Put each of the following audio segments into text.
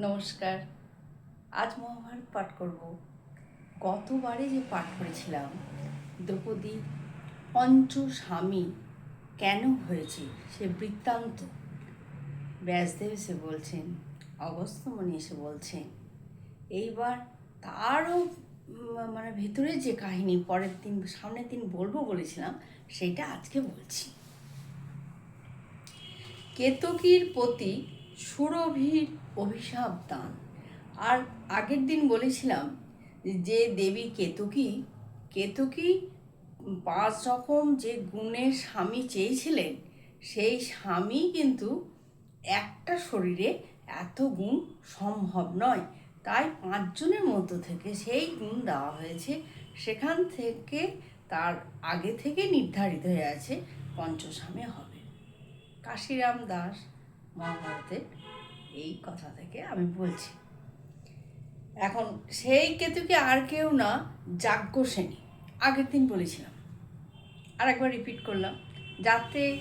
নমস্কার। আজ মহাভারত পাঠ করব। গতবারে যে পাঠ করেছিলাম, দ্রৌপদী পঞ্চস্বামী কেন হয়েছে সে বৃত্তান্ত? ব্যাসদেব এসে বলছেন, অগস্ত্যমণি এসে বলছেন, এইবার তারও মানে ভেতরে যে কাহিনী, পরের দিন, সামনের দিন বলব বলেছিলাম সেইটা আজকে বলছি। কেতকীর প্রতি সুরভির অভিশাপ দান। আর আগের দিন বলেছিলাম যে দেবী কেতকী কেতকী পাঁচ রকম যে গুণের স্বামী চেয়েছিলেন, সেই স্বামী কিন্তু একটা শরীরে এত গুণ সম্ভব নয়। তাই পাঁচজনের মধ্য থেকে সেই গুণ দেওয়া হয়েছে। সেখান থেকে তার আগে থেকে নির্ধারিত হয়ে আছে পঞ্চস্বামী হবে। কাশিরাম দাস মহাভারতের এই কথা থেকে আমি বলছি। এখন সেই কেতুকে আর কেউ না যাজ্ঞসেনী আগের দিন বলেছিলাম। আর একবার রিপিট করলাম। যাতে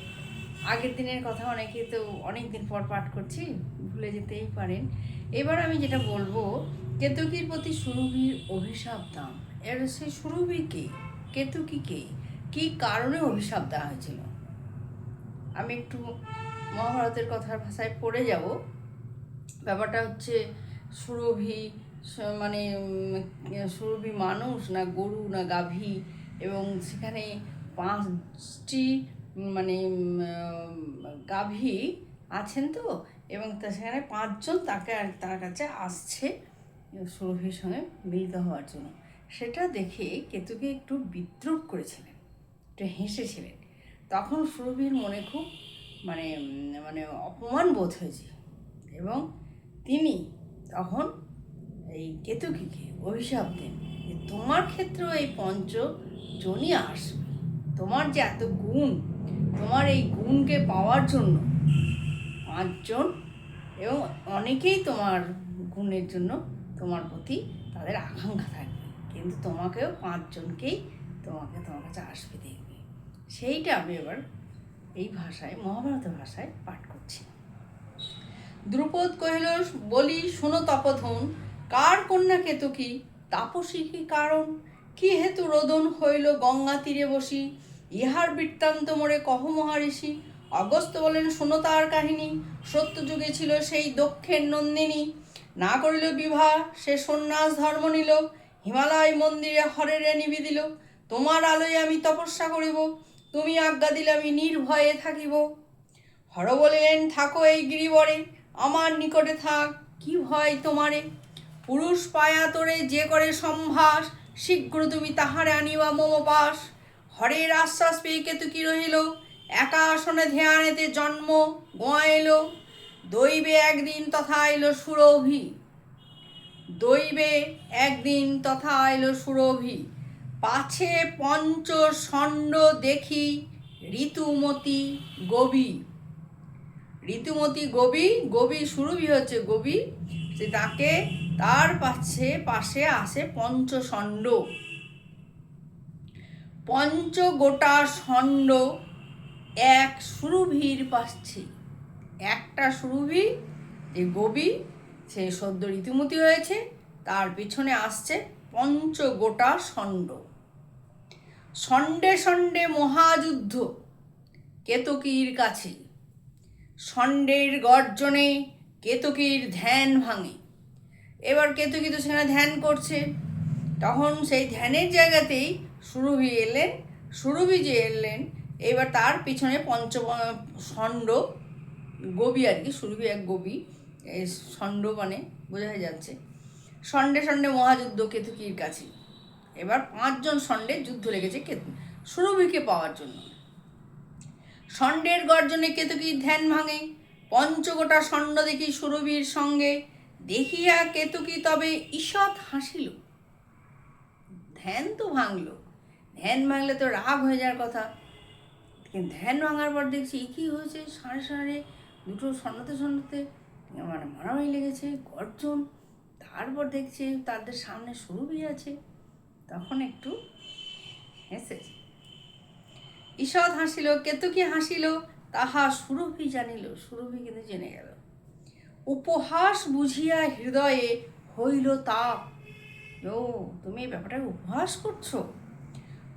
আগের দিনের কথা অনেকে তো অনেক দিন পর পাঠ করছি, ভুলে যেতেই পারেন। এবার আমি যেটা বলব, কেতুকির প্রতি সুরভির অভিশাপ দাম এর সেই কেতুকি কে? কি কারণে অভিশাপ দেওয়া হয়েছিল? আমি একটু মহাভারতের কথার ভাষায় পড়ে যাব। ব্যাপারটা হচ্ছে সুরভি মানে সুরভি মানুষ না গরু না গাভী এবং সেখানে পাঁচটি মানে গাভী আছেন তো এবং তা সেখানে পাঁচজন তাকে তার কাছে আসছে সুরভির সঙ্গে মিলিত হওয়ার জন্য। সেটা দেখে কেতুকে একটু বিদ্রুপ করেছিলেন, একটু হেসেছিলেন। তখন সুরভির মনে খুব মানে মানে অপমান বোধ হয়েছে। এবং তিনি তখন এই কেতুকিকে অভিশাপ দেন যে তোমার ক্ষেত্রেও এই পঞ্চ জনই আসবে। তোমার যে এত গুণ তোমার এই গুণকে পাওয়ার জন্য পাঁচজন এবং অনেকেই তোমার গুণের জন্য তোমার প্রতি তাদের আকাঙ্ক্ষা থাকবে। কিন্তু তোমাকেও পাঁচজনকেই তোমাকে তোমার কাছে আসবে দেখবে। সেইটা আমি এবার এই ভাষায়, মহাভারত ভাষায় পাঠ করছি। দ্রুপদ কহিল, বলি, শোনো তপধন, কার কন্যা কেতু কি তাপসী কি কারণ? কি হেতু রোদন হইল গঙ্গা তীরে বসি? ইহার বৃত্তান্ত মোরে কহ মহারিষি, অগস্ত বলেন, শোনো তার কাহিনী। সত্য যুগে ছিল সেই দক্ষের নন্দিনী। না করিল বিবাহ সে সন্ন্যাস ধর্ম নিল। হিমালয় মন্দিরে হরেরে নিবি দিল তোমার আলোয় আমি তপস্যা করিব। তুমি আজ্ঞা দিলে আমি নির্ভয়ে থাকিব। হর বলিলেন, থাকো এই গিরিবরে, আমার নিকটে থাক, কি ভয় তোমারে? পুরুষ পায়া তোরে যে করে সম্ভাস, শীঘ্র তুমি তাহারে আনিবা মম হরের আশ্বাস পেয়ে কেতু কি রহিল? একা আসনে ধ্যানেতে জন্ম, গোয়া এলো। দৈবে একদিন তথা এলো সুরভি। দৈবে একদিন তথা এলো সুরভি। পাছে পঞ্চ ষণ্ড দেখি ঋতুমতি গবি। ঋতুমতি গবি গবি সুরভি হচ্ছে গবি সে তাকে তার পাশে পাশে আসে পঞ্চষণ্ড পঞ্চ গোটা ষণ্ড এক সুরভির পাচ্ছে একটা সুরভি, যে গবি সে সদ্য ঋতুমতি হয়েছে, তার পিছনে আসছে পঞ্চ গোটা ষণ্ড। ষণ্ডে ষণ্ডে মহাযুদ্ধ কেতকীর কাছে। ষণ্ডের গর্জনে কেতকীর ধ্যান ভাঙে। এবার কেতকী তো সেখানে ধ্যান করছে। তখন সেই ধ্যানের জায়গাতেই সুরভি এলেন, সুরভি যে এলেন, এবার তার পিছনে পঞ্চ, ষণ্ড গবি আর কি, সুরভি এক গবি ষণ্ড মানে বোঝা যাচ্ছে। ষণ্ডে ষণ্ডে মহাযুদ্ধ কেতকীর কাছে। এবার পাঁচজন ষণ্ডে যুদ্ধ লেগেছে কেতু, সুরভিকে পাওয়ার জন্য। ষণ্ডের গর্জনে কেতকী ধ্যান ভাঙে, পঞ্চগোটা ষণ্ড দেখি সুরভির সঙ্গে, দেখিয়া কেতকী তবে ঈষৎ হাসিল। ধ্যান তো ভাঙলো, ধ্যান ভাঙলে তো রাগ হয়ে যাওয়ার কথা। কিন্তু ধ্যান ভাঙার পর দেখছি কী হয়েছে, সাড়ে সাড়ে দুটো সন্ন্যতে সন্ন্যতে মানে মারামারি লেগেছে, গর্জন। তারপর দেখছে তাদের সামনে সুরভি আছে। তখন একটু হেসেছে ঈষৎ হাসিল, কেতকী হাসিল, তাহা সুরভি জানিল, সুরভি কিন্তু জেনে গেল। উপহাস বুঝিয়া হৃদয়ে হইল তাপ ও, তুমি এই ব্যাপারটা উপহাস করছ?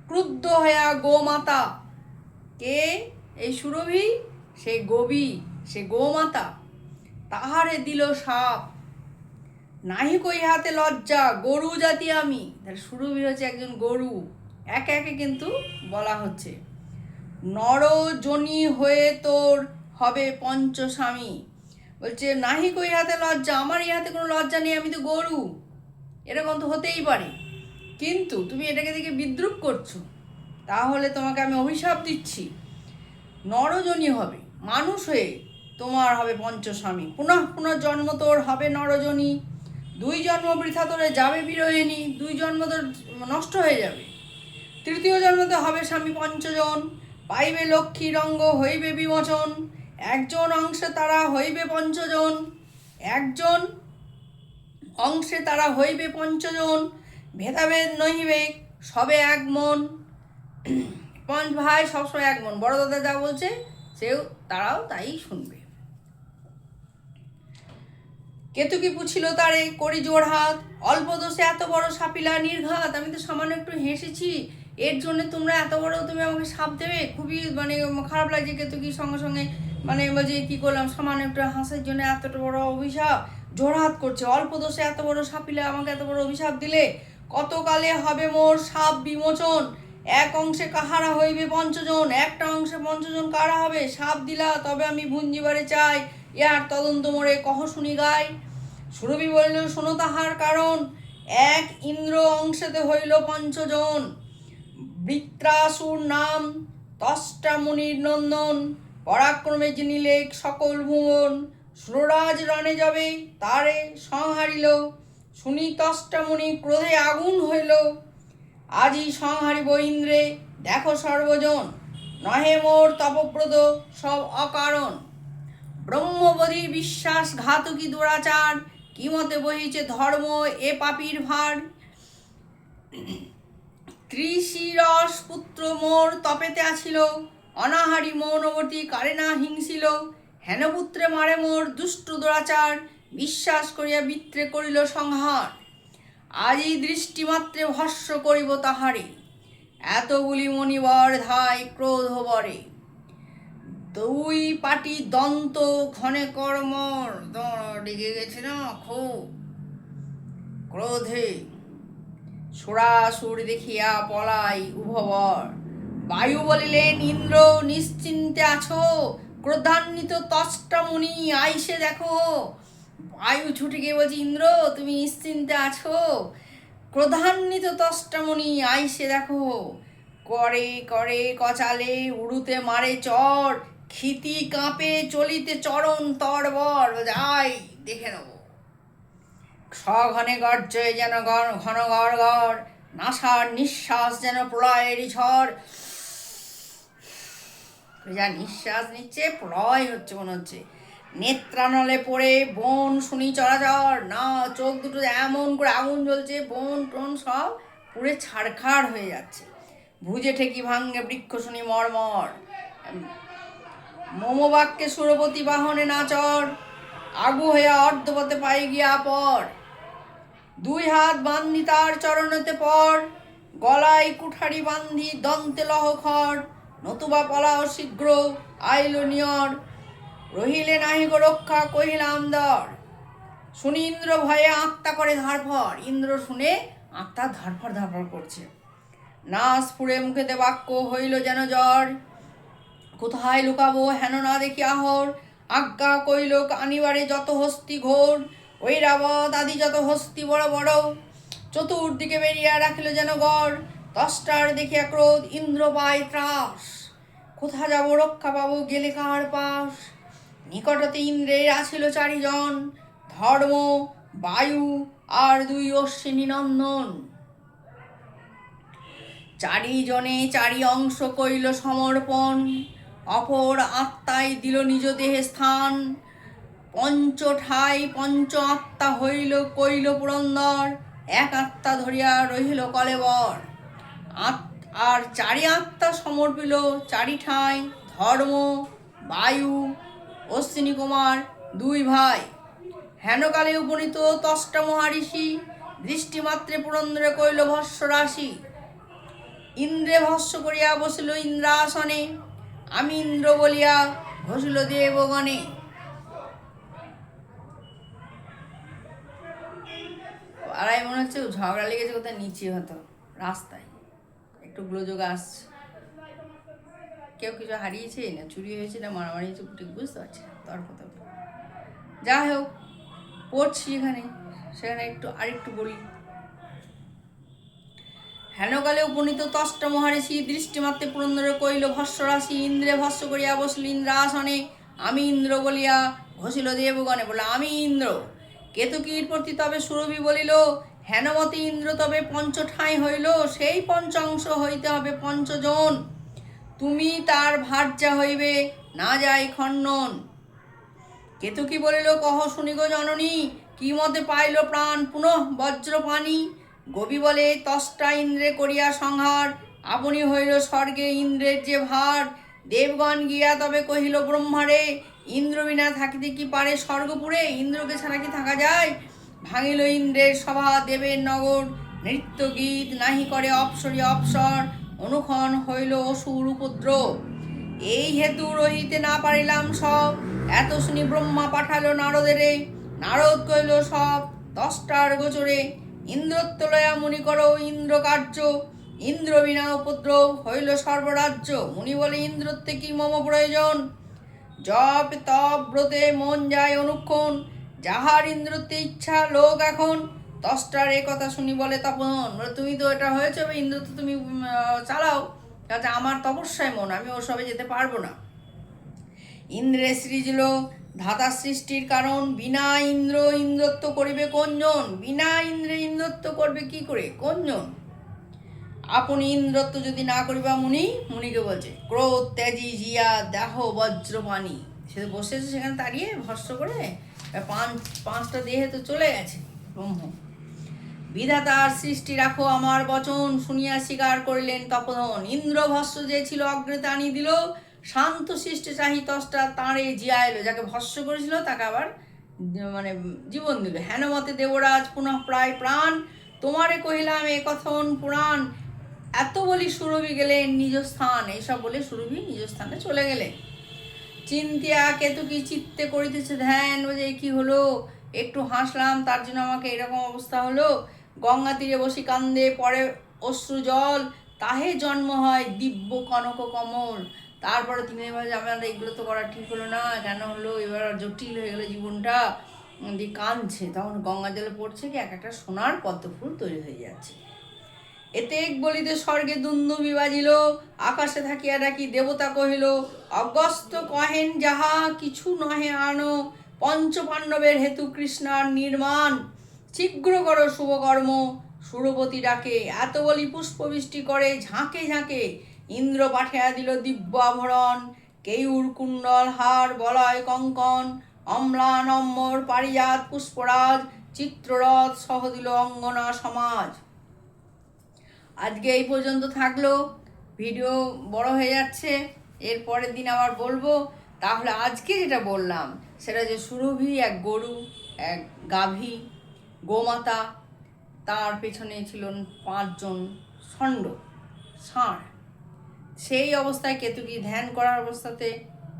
ক্রুদ্ধ হয়া গোমাতা। কে? এই সুরভি? সে গোবি, সে গোমাতা। তাহারে দিল সাপ। নাহি কই হাতে লজ্জা, গরু জাতি আমি। তাহলে সুরভি হচ্ছে একজন গরু। একে একে কিন্তু বলা হচ্ছে। নরজনী হয়ে তোর হবে পঞ্চস্বামী। বলছে, নাহি কই হাতে লজ্জা, আমার ইহাতে কোনো লজ্জা নেই, আমি তো গরু। এরকম তো হতেই পারে। কিন্তু তুমি এটাকে দেখে বিদ্রুপ করছ। তাহলে তোমাকে আমি অভিশাপ দিচ্ছি। নরজনী হবে, মানুষ হয়ে তোমার হবে পঞ্চস্বামী। পুনঃ পুনঃ জন্ম তোর হবে নরজনী। দুই জন্ম বৃথা তোরে যাবে বিরোহিনী দুই জন্ম তোর নষ্ট হয়ে যাবে। তৃতীয় জন্মতে হবে স্বামী পঞ্চজন, পাইবে লক্ষ্মীর অঙ্গ হইবে বিমোচন। একজন অংশে তারা হইবে পঞ্চজন, একজন অংশে তারা হইবে পঞ্চজন। ভেদাভেদ নহিবে, সবে এক মন। পঞ্চ ভাই সবসময় এক মন, বড় দাদা যা বলছে, সেও তারাও তাই শুনবে। কেতুকি পুছিল তারে, করি জোর হাত। অল্প দোষে এত বড় সাপিলা, নির্ঘাত। আমি তো সামান্য একটু হেসেছি। এর জন্য তোমরা এত বড় তুমি আমাকে সাপ দেবে? খুবই মানে খারাপ লাগছে কেতুকি সঙ্গে সঙ্গে। মানে বলছে কি করলাম, সামান্য একটু হাসের জন্য এতটা বড় অভিশাপ। জোরহাত করছে। অল্প দোষে এত বড় সাপিলা আমাকে এত বড় অভিশাপ দিলে কতকালে হবে মোর সাপ বিমোচন? এক অংশে কাহারা হইবে পঞ্চজন? একটা অংশে পঞ্চজন কারা হবে? সাপ দিলা, তবে আমি ভুঞ্জিবারে চাই। ইয়ার তদন্ত মোরে কহ শুনি গায় সুরভি বলিল, শোনো তাহার কারণ। এক ইন্দ্র অংশেতে হইল পঞ্চজন। বৃত্রাসুর নাম তষ্টা মুনির নন্দন। পরাক্রমে যিনি লেখ সকল ভুবন। সুররাজ রণে যাবে, তারে সংহারিল। শুনি তষ্টা মুনি ক্রোধে আগুন হইল। আজই সংহারিব ইন্দ্রে, দেখো সর্বজন। নহে মোর তপব্রত সব অকারণ। ব্রহ্মবধি বিশ্বাস ঘাতকী দুরাচার কি মতে বহিছে ধর্ম এ পাপির ভার? ত্রিশিরস পুত্র মোর তপেতে আছিল, অনাহারি মৌনবতী কারে না হিংসিল, হেনপুত্রে মারে মোর দুষ্ট দুরাচার, বিশ্বাস করিয়া বিত্রে করিল সংহার। আজই দৃষ্টিমাত্রে ভস্য করিব তাহারে এত বলি মণিবর ধায় ক্রোধ বরে। দুই পাটি দন্ত, ঘনে কর্মর। ডেকে গেছে না খুব ক্রোধে। সুরাসুর দেখিয়া পলাই উভবর। বায়ু বলিলেন, ইন্দ্র, নিশ্চিন্তে আছো? ক্রোধান্বিত তষ্টা মুনি, আইসে দেখো। বায়ু ছুটে গিয়ে বলছি, ইন্দ্র, তুমি নিশ্চিন্তে আছো? ক্রোধান্বিত তষ্টামণি আইসে দেখো। করে করে কচালে, উড়ুতে মারে চর ক্ষিতি কাঁপে চলিতে চরণ তরবর, যাই দেখে নেব। সঘনে গর্জয়ে যেন ঘন ঘর ঘর, নাসার নিঃশ্বাস যেন প্রলয়েরই ঝড়। যা নিঃশ্বাস নিচ্ছে, প্রলয় হচ্ছে মনে হচ্ছে। নেত্রানলে পড়ে বন শুনি চরাচর, না চোখ দুটো এমন করে আগুন জ্বলছে, বন টন সব পুড়ে ছাড়খাড় হয়ে যাচ্ছে। ভুজে ঠেকি ভাঙ্গে বৃক্ষ শুনি মরমর। মোমবাক্যে সুরবতী বাহনে না নাচর আগু হয়ে অর্ধপথে পাই গিয়া পর দুই হাত বান্ধি তার চরণেতে পর গলায় কুঠারি বান্ধি দন্তে লহ খড়। নতুবা পলাও শীঘ্র, আইল নিয়র, রহিলে নাহি গো রক্ষা কহিলাম দর শুনি ইন্দ্র ভয়ে আত্মা করে ধারফর ইন্দ্র শুনে আত্মা ধারফর ধারফর করছে। না স্ফুরে মুখেতে বাক্য হইল যেন জ্বর। কোথায় লুকাবো হেন না দেখি আহর? আজ্ঞা কইল আনিবারে যত হস্তি ঘোর ওই ঐরাবত আদি যত হস্তি বড় বড়। চতুর্দিকে বেরিয়া রাখিল যেন গড়, দশটার দেখিয়া ক্রোধ ইন্দ্র পায় ত্রাস। কোথা যাব, রক্ষা পাবো, গেলে কার পাশ নিকটতে ইন্দ্রের আছিল চারিজন, ধর্ম, বায়ু আর দুই অশ্বিনী নন্দন। চারিজনে চারি অংশ কইল সমর্পণ অপর আত্মায় দিল নিজ দেহে স্থান। পঞ্চ ঠাই, পঞ্চ আত্মা হইল, কইল পুরন্দর। এক আত্মা ধরিয়া রহিল কলেবর। আর চারি আত্মা সমর্পিল, চারি ঠাই, ধর্ম, বায়ু, অশ্বিনী কুমার, দুই ভাই। হেনকালে উপনীত তষ্টা মহারিষি, দৃষ্টিমাত্রে পুরন্দরে কইল ভস্য রাশি ইন্দ্রে ভস্য করিয়া বসিল ইন্দ্রাসনে। আমি ইন্দ্র বলিয়া ঘষিল দেবগণে পাড়ায় মনে হচ্ছে, ঝগড়া লেগেছে কোথায়? নিচে হতো রাস্তায়। একটু গ্লোযোগ আসছে। কেউ কিছু হারিয়েছে না, চুরি হয়েছে না, মারামারি হয়েছে, ঠিক বুঝতে পারছি না, তর্ক তর্ক। যাই হোক, পড়ছি এখানে, সেখানে একটু, আরেকটু বলি। হেনকালে উপনীত তষ্ট মহারিষি দৃষ্টিমাত্রে পুরন্দরে কইল ভস্য রাশি ইন্দ্রে ভস্য করিয়া বসল ইন্দ্রাসনে। আমি ইন্দ্র বলিয়া ঘষিল দেবগণে। বলে আমি ইন্দ্র। কেতকীর প্রতি তবে সুরভি বলিল, হেনমতি ইন্দ্র তবে পঞ্চ ঠাঁই হইল। সেই পঞ্চাংশ হইতে হবে পঞ্চজন তুমি তার ভার্যা হইবে, না যাই খণ্ডন। কেতকী বলিল, কহ শুনি গো জননী, কি মতে পাইল প্রাণ? পুনঃ বজ্রপানি গবি বলে তষ্টা ইন্দ্রে করিয়া সংহার, আপনি হইল স্বর্গে ইন্দ্রের যে ভার। দেবগণ গিয়া তবে কহিল, ব্রহ্মারে, ইন্দ্র বিনা থাকিতে কি পারে স্বর্গপুরে? ইন্দ্রকে ছাড়া কি থাকা যায়? ভাঙিল ইন্দ্রের সভা, দেবের নগর। নৃত্য গীত নাহি করে অপসরি অপসর, অনুক্ষণ হইল অসুর উপদ্রব। এই হেতু রহিতে না পারিলাম সব। এত শুনি ব্রহ্মা পাঠালো নারদেরে। নারদ কইল সব দশটার গোচরে। ইন্দ্রত্ব লয়া মুনি করো ইন্দ্র কার্য ইন্দ্র বিনা উপদ্রব হইল সর্বরাজ্য। মুনি বলে, ইন্দ্রত্বে কি মম প্রয়োজন? জপ তপ ব্রতে মন যায় অনুক্ষণ। যাহার ইন্দ্রত্বে ইচ্ছা লোক এখন দশটার এ কথা শুনি বলে তপন। তুমি তো এটা হয়েছে ইন্দ্র তো তুমি চালাও। কাজে আমার তপস্যায় মন, আমি ওসবে যেতে পারব না। ইন্দ্রে সৃজল ধাতা সৃষ্টির কারণ, বিনা ইন্দ্র ইন্দ্রত্ব করিবে কোনজন? বিনা ইন্দ্রে ইন্দ্রত্ব করবে কি করে? কোনজন? আপনি ইন্দ্রত্ব যদি না করিবা মুনি, মুনিকে বলছে, ক্রোধ, ত্যাজি, জিয়া, দেহ বজ্রপানি সে তো বসেছে সেখানে দাঁড়িয়ে ভস্য করে পাঁচ, পাঁচটা দেহে তো চলে গেছে, ব্রহ্ম। বিধাতার সৃষ্টি রাখো আমার বচন, শুনিয়া স্বীকার করিলেন তপধন ইন্দ্র ভস্য যে ছিল অগ্রে দিল শান্ত সৃষ্টি চাহি তষ্টা তাঁরে জিয়া এলো, যাকে ভস্য করেছিল, তাকে আবার মানে জীবন দিল। হেনমতে দেবরাজ পুনঃ প্রায় প্রাণ, তোমারে কহিলাম এ কথন পুরাণ। এত বলি সুরভি গেলেন নিজ স্থান, এইসব বলে সুরভি নিজ স্থানে চলে গেলেন। চিন্তিয়া কেতু কি চিত্তে করিতেছে ধ্যান বলে কি হলো? একটু হাসলাম, তার জন্য আমাকে এরকম অবস্থা হলো। গঙ্গা তীরে বসি কান্দে, পরে অশ্রু জল, তাহে জন্ম হয় দিব্য কনক কমল। তারপরে তিনি এবার আমার এগুলো তো করা ঠিক হলো না, কেন হলো? এবার জটিল হয়ে গেলো জীবনটা। দিয়ে কাঁদছে, তখন গঙ্গা জলে পড়ছে কি, এক একটা সোনার পদ্ম ফুল তৈরি হয়ে যাচ্ছে। এতে এক বলিতে স্বর্গে দুন্দুবি বাজিল আকাশে থাকিয়া ডাকি দেবতা কহিল অগস্ত কহেন যাহা কিছু নহে আনো পঞ্চ পাণ্ডবের হেতু কৃষ্ণার নির্মাণ। শীঘ্র করো শুভকর্ম সুরবতী ডাকে, এত বলি পুষ্পবৃষ্টি করে, ঝাঁকে ঝাঁকে ইন্দ্র পাঠিয়া দিল দিব্য আভরণ কেউর কুণ্ডল হার বলয় কঙ্কন। অম্লান অম্বর পারিজাত পুষ্পরাজ। চিত্ররথ সহ দিল অঙ্গনা সমাজ। আজকে এই পর্যন্ত থাকল। ভিডিও বড় হয়ে যাচ্ছে। এর পরের দিন আবার বলব। তাহলে আজকে যেটা বললাম, সেটা যে সুরভি, এক গরু, এক গাভী, গোমাতা, তার পেছনে ছিলেন পাঁচজন ষণ্ড, ষাঁড়। সেই অবস্থায় কেতুকি ধ্যান করার অবস্থাতে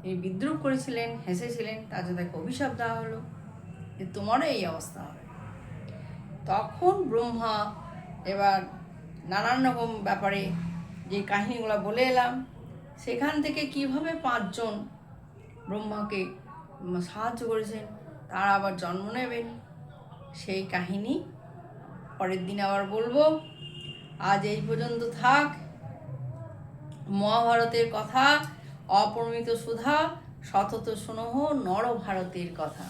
তিনি বিদ্রুপ করেছিলেন, হেসেছিলেন, তার জন্য তাকে অভিশাপ দেওয়া হলো যে তোমারও এই অবস্থা হবে। তখন ব্রহ্মা এবার নানান রকম ব্যাপারে যে কাহিনীগুলো বলে এলাম, সেখান থেকে কীভাবে পাঁচজন ব্রহ্মাকে সাহায্য করেছেন, তারা আবার জন্ম নেবেন, সেই কাহিনী পরের দিন আবার বলব। আজ এই পর্যন্ত থাক। মহাভারতের কথা অপরিমিত সুধা সতত সুনহ নরভারতের কথা।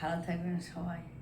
ভালো থাকবেন সবাই।